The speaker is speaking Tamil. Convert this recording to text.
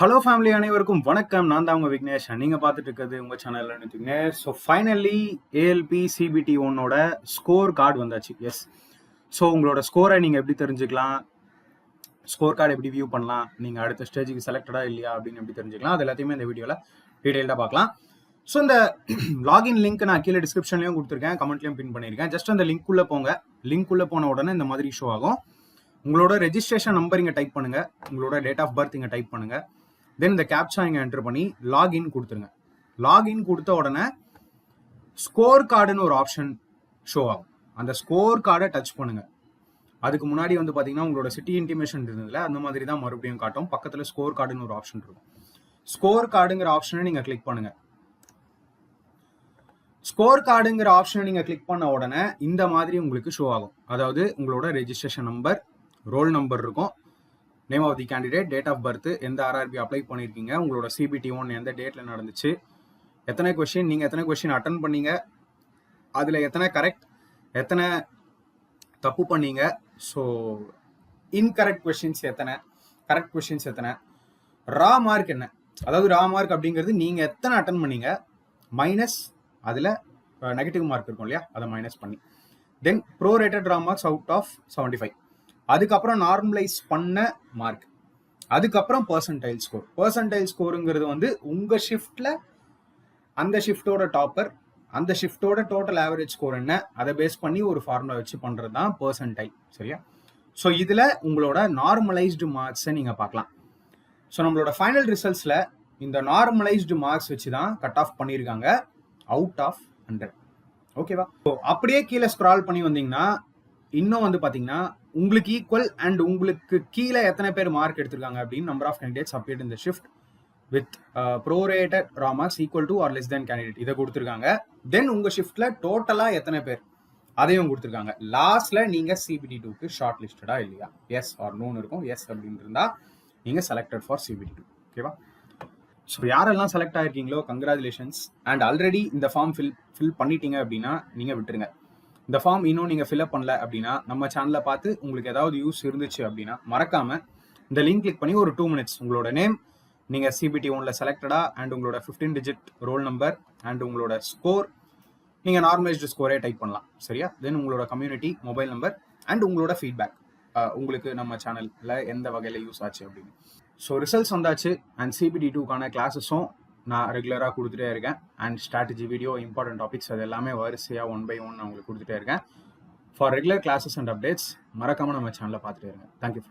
ஹலோ ஃபேமிலி அனைவருக்கும் வணக்கம். நான் தான் உங்கள் விக்னேஷ். நீங்கள் பார்த்துட்டு இருக்கிறது உங்கள் சேனலில் Vignesh. So finally ALP CBT ஒன்னோட ஸ்கோர் கார்டு வந்தாச்சு. எஸ் ஸோ உங்களோட ஸ்கோரை நீங்கள் எப்படி தெரிஞ்சுக்கலாம்? ஸ்கோர் கார்டு எப்படி வியூ பண்ணலாம்? நீங்கள் அடுத்த ஸ்டேஜுக்கு செலக்டடா இல்லையா அப்படின்னு எப்படி தெரிஞ்சுக்கலாம்? அது எல்லாத்தையுமே இந்த வீடியோவில் டீட்டெயில்டாக பார்க்கலாம். ஸோ இந்த லாகின் லிங்க் நான் கீழே டிஸ்கிரிப்ஷன்லையும் கொடுத்துருக்கேன். கமெண்ட்லையும் பின் பண்ணியிருக்கேன். ஜஸ்ட் அந்த லிங்க் உள்ளே போங்க. லிங்க் உள்ளே போன உடனே இந்த மாதிரி ஷோ ஆகும். உங்களோட ரெஜிஸ்ட்ரேஷன் நம்பர் இங்கே டைப் பண்ணுங்கள் உங்களோட டேட் ஆஃப் பர்த் இங்கே டைப் பண்ணுங்கள் தென் இந்த கேப்சா இங்கே என்டர் பண்ணி லாகின் கொடுத்துருங்க. லாகின் கொடுத்த உடனே ஸ்கோர் கார்டுன்னு ஒரு ஆப்ஷன் ஷோ ஆகும். அந்த ஸ்கோர் கார்டை டச் பண்ணுங்க. அதுக்கு முன்னாடி வந்து பார்த்தீங்கன்னா உங்களோட சிட்டி இன்டிமேஷன் இருந்ததுல அந்த மாதிரி தான் மறுபடியும் காட்டும். பக்கத்தில் ஸ்கோர் கார்டுன்னு ஒரு ஆப்ஷன் இருக்கும். ஸ்கோர் கார்டுங்கிற ஆப்ஷனை நீங்கள் கிளிக் பண்ணுங்க. ஸ்கோர் கார்டுங்கிற ஆப்ஷனை நீங்கள் கிளிக் பண்ண உடனே இந்த மாதிரி உங்களுக்கு ஷோ ஆகும். அதாவது உங்களோட ரெஜிஸ்ட்ரேஷன் நம்பர் ரோல் நம்பர் இருக்கும். Name of the candidate date of birth எந்த ஆர்ஆர்பி அப்ளை பண்ணியிருக்கீங்க உங்களோட சிபிடி ஒன் எந்த டேட்டில் நடந்துச்சு எத்தனை கொஷின் நீங்கள் எத்தனை கொஷின் அட்டன் பண்ணீங்க அதில் எத்தனை கரெக்ட் எத்தனை தப்பு பண்ணீங்க ஸோ இன்கரெக்ட் கொஷின்ஸ் எத்தனை கரெக்ட் கொஷின்ஸ் எத்தனை ரா மார்க் என்ன அதாவது ரா மார்க் அப்படிங்கிறது நீங்கள் எத்தனை அட்டன் பண்ணீங்க மைனஸ் அதில் நெகட்டிவ் மார்க் இருக்கும் இல்லையா அதை மைனஸ் பண்ணி. Then prorated raw marks out of seventy five அதுக்கப்புறம் நார்மலைஸ் பண்ண மார்க் அதுக்கப்புறம் பர்சன்டைல் ஸ்கோர் பர்சன்டைல் ஸ்கோருங்கிறது வந்து உங்கள் ஷிஃப்டில் அந்த ஷிஃப்டோட டாப்பர் அந்த ஷிஃப்டோட டோட்டல் ஆவரேஜ் ஸ்கோர் என்ன அதை பேஸ் பண்ணி ஒரு ஃபார்முலா வச்சு பண்ணுறது தான் பர்சன்டைல் சரியா? ஸோ இதில் உங்களோட நார்மலைஸ்டு மார்க்ஸை நீங்கள் பார்க்கலாம். ஸோ நம்மளோட ஃபைனல் ரிசல்ட்ஸில் இந்த நார்மலைஸ்டு மார்க்ஸ் வச்சு தான் கட் ஆஃப் பண்ணியிருக்காங்க அவுட் ஆஃப் ஹண்ட்ரட் ஓகேவா ஸோ அப்படியே கீழே ஸ்க்ரால் பண்ணி வந்தீங்கன்னா இன்னும் வந்து பார்த்தீங்கன்னா உங்களுக்கு ஈக்குவல் அண்ட் உங்களுக்கு கீழே எத்தனை பேர் மார்க் எடுத்திருக்காங்க அப்படின்னு நம்பர் ஆஃப் கேண்டிடேட்ஸ் அப்பியர்ட் இந்த shift with prorated raw marks equal to or less than candidate இதை கொடுத்துருக்காங்க. தென் உங்கள் ஷிஃப்ட்டில் டோட்டலாக எத்தனை பேர்? அதையும் கொடுத்துருக்காங்க. லாஸ்ட்ல நீங்கள் சிபிடி டூக்கு ஷார்ட் லிஸ்டடா இல்லையா? எஸ் ஆர் நோன் இருக்கும். எஸ் அப்படின்னு இருந்தா நீங்கள் செலக்டட் ஃபார் சிபிடி டூ ஓகேவா ஸோ யாரெல்லாம் செலக்ட் ஆயிருக்கீங்களோ கங்க்ராச்சுலேஷன்ஸ் அண்ட் ஆல்ரெடி இந்த ஃபார்ம் ஃபில் ஃபில் பண்ணிட்டீங்க அப்படின்னா நீங்கள் விட்டுருங்க. இந்த ஃபார்ம் இன்னும் நீங்கள் ஃபில்அப் பண்ணல அப்படின்னா நம்ம சேனலை பார்த்து உங்களுக்கு ஏதாவது யூஸ் இருந்துச்சு அப்படின்னா மறக்காமல் இந்த லிங்க் கிளிக் பண்ணி ஒரு டூ மினிட்ஸ் உங்களோட நேம் நீங்கள் சிபிடி ஒன்ல செலக்டடா அண்ட் உங்களோட fifteen digit roll number and உங்களோட ஸ்கோர் நீங்கள் நார்மலைஸ்டு ஸ்கோரே டைப் பண்ணலாம். சரியா? தென் உங்களோட கம்யூனிட்டி மொபைல் நம்பர் அண்ட் உங்களோட ஃபீட்பேக் உங்களுக்கு நம்ம சேனலில் எந்த வகையில் யூஸ் ஆச்சு அப்படின்னு. ஸோ ரிசல்ட்ஸ் வந்தாச்சு அண்ட் சிபிடி டூக்கான கிளாஸஸும் நான் ரெகுலராக கொடுத்துட்டே இருக்கேன். And strategy video important topics அது எல்லாமே வரிசையாக ஒன் பை ஒன் நான் உங்களுக்கு கொடுத்துட்டே இருக்கேன். For regular classes and updates மறக்காமல் நம்ம சேனலில் பார்த்துட்டே இருக்கேன் தேங்க்யூ